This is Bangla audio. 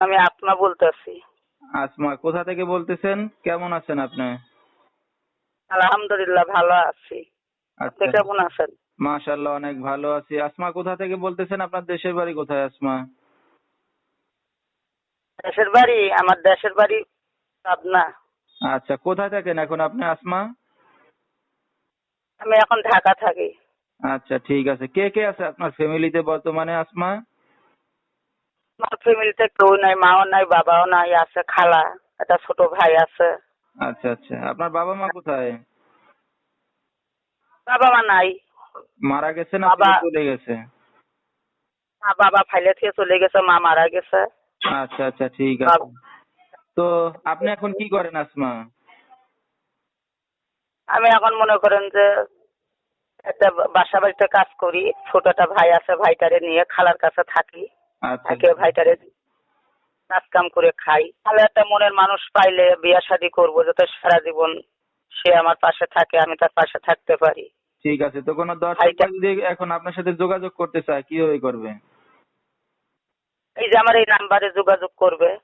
আমি আত্মা বলতেছি। আসমা কোথা থেকে বলতেছেন? কেমন আছেন আপনি? আলহামদুলিল্লাহ ভালো আছি। আপনি আচ্ছা। কেমন আছেন? মাশাল্লাহ অনেক ভালো আছি। আসমা কোথা থেকে বলতেছেন? আপনার দেশের বাড়ি কোথায় আসমা? দেশের বাড়ি? আমার দেশের বাড়ি পাবনা। আচ্ছা কোথায় থাকেন এখন আপনি আসমা? আমি এখন ঢাকা থাকি। আচ্ছা ঠিক আছে। কে কে আছে আপনার ফ্যামিলিতে বর্তমানে আসমা? ফ্যামিলিতে কেউ নাই মাও নাই বাবাও নাই আছে খালা একটা ছোট ভাই আছে। আচ্ছা আচ্ছা আপনার বাবা মা কোথায়? বাবা মা নাই। মারা গেছে না বাবা- চলে গেছে? মা বাবা ফাইলে থেকে চলে গেছে মা মারা গেছে। আচ্ছা আচ্ছা ঠিক আছে। তো আপনি এখন কি করেন আসমা? আমি এখন মনে করেন যে একটা বাসা বাড়িতে কাজ করি ছোট একটা ভাই আছে ভাইটারে নিয়ে খালার কাছে থাকি। থাকে ভাইটারে কাজ কাম করে খাই। তাহলে একটা মনের মানুষ পাইলে বিয়া শাদী করব যাতে সারা জীবন সে আমার পাশে থাকে আমি তার পাশে থাকতে পারি। ঠিক আছে তো কোনো দর্শক যদি এখন আপনার সাথে যোগাযোগ করতে চায় কীভাবে করবে? এই যে আমার এই নাম্বারে যোগাযোগ করবে।